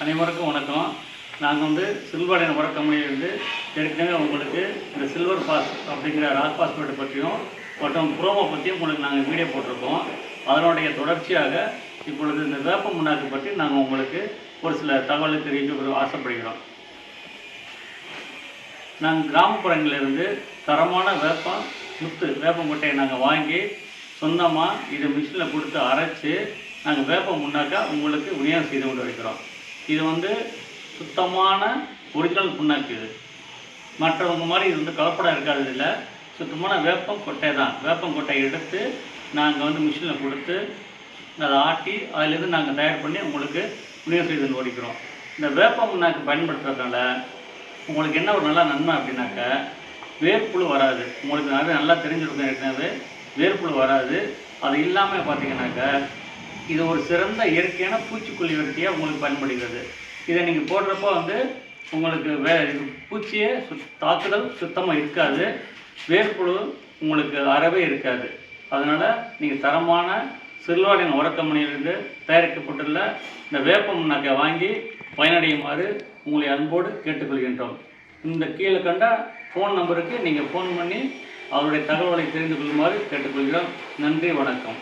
அனைவருக்கும் வணக்கம். நாங்கள் வந்து சில்வர் உர கம்பெனியிலிருந்து ஏற்கனவே உங்களுக்கு இந்த சில்வர் பாஸ் அப்படிங்கிற ராக் பாஸ்போர்ட்டை பற்றியும் மற்றும் ப்ரோமோ பற்றியும் உங்களுக்கு நாங்கள் வீடியோ போட்டிருக்கோம். அதனுடைய தொடர்ச்சியாக இப்பொழுது இந்த வேப்ப முன்னாக்கு பற்றி நாங்கள் உங்களுக்கு ஒரு சில தகவலை தெரிவிக்க ஆசைப்படுகிறோம். நாங்கள் கிராமப்புறங்களிலிருந்து தரமான வேப்பம் முத்து வேப்பங்கொட்டையை நாங்கள் வாங்கி சொந்தமாக இதை மிஷினில் கொடுத்து அரைச்சி நாங்கள் வேப்பம் முன்னாக்கா உங்களுக்கு விநியோகம் செய்து கொண்டு வைக்கிறோம் இது வந்து சுத்தமான ஒரிஜினல் புண்ணாக்கு இது. மற்றவங்க மாதிரி இது வந்து கலப்படம் இருக்காது இதில். சுத்தமான வேப்பம் கொட்டை தான். வேப்பம் கொட்டையை எடுத்து நாங்கள் வந்து மிஷினில் கொடுத்து அதை ஆட்டி அதிலேருந்து நாங்கள் தயார் பண்ணி உங்களுக்கு விநியோகம் செய்து ஓடிக்கிறோம். இந்த வேப்பம் புண்ணாக்கு பயன்படுத்துறதுனால உங்களுக்கு என்ன ஒரு நல்ல நன்மை அப்படின்னாக்க வேர்ப்புழு வராது. உங்களுக்கு நிறைய நல்லா தெரிஞ்சிருக்கும் ஏற்கனவே. வேர்ப்புழு வராது. அது இல்லாமல் பார்த்தீங்கன்னாக்க இது ஒரு சிறந்த இயற்கையான பூச்சிக்கொல்லி வெட்டியாக உங்களுக்கு பயன்படுகிறது. இதை நீங்கள் போடுறப்போ வந்து உங்களுக்கு வே பூச்சியே சுத் தாக்குதல் சுத்தமாக இருக்காது. வேர்ப்புழு உங்களுக்கு அறவே இருக்காது. அதனால் நீங்கள் தரமான சில்வாரின் உரக்கம்பெனியிலிருந்து தயாரிக்கப்பட்டுள்ள இந்த வேப்ப முன்னாக்கை வாங்கி பயனடையுமாறு உங்களை அன்போடு கேட்டுக்கொள்கின்றோம். இந்த கீழே கண்ட ஃபோன் நம்பருக்கு நீங்கள் ஃபோன் பண்ணி அவருடைய தகவலை தெரிந்து கொள்ளுமாறு கேட்டுக்கொள்கிறோம். நன்றி வணக்கம்.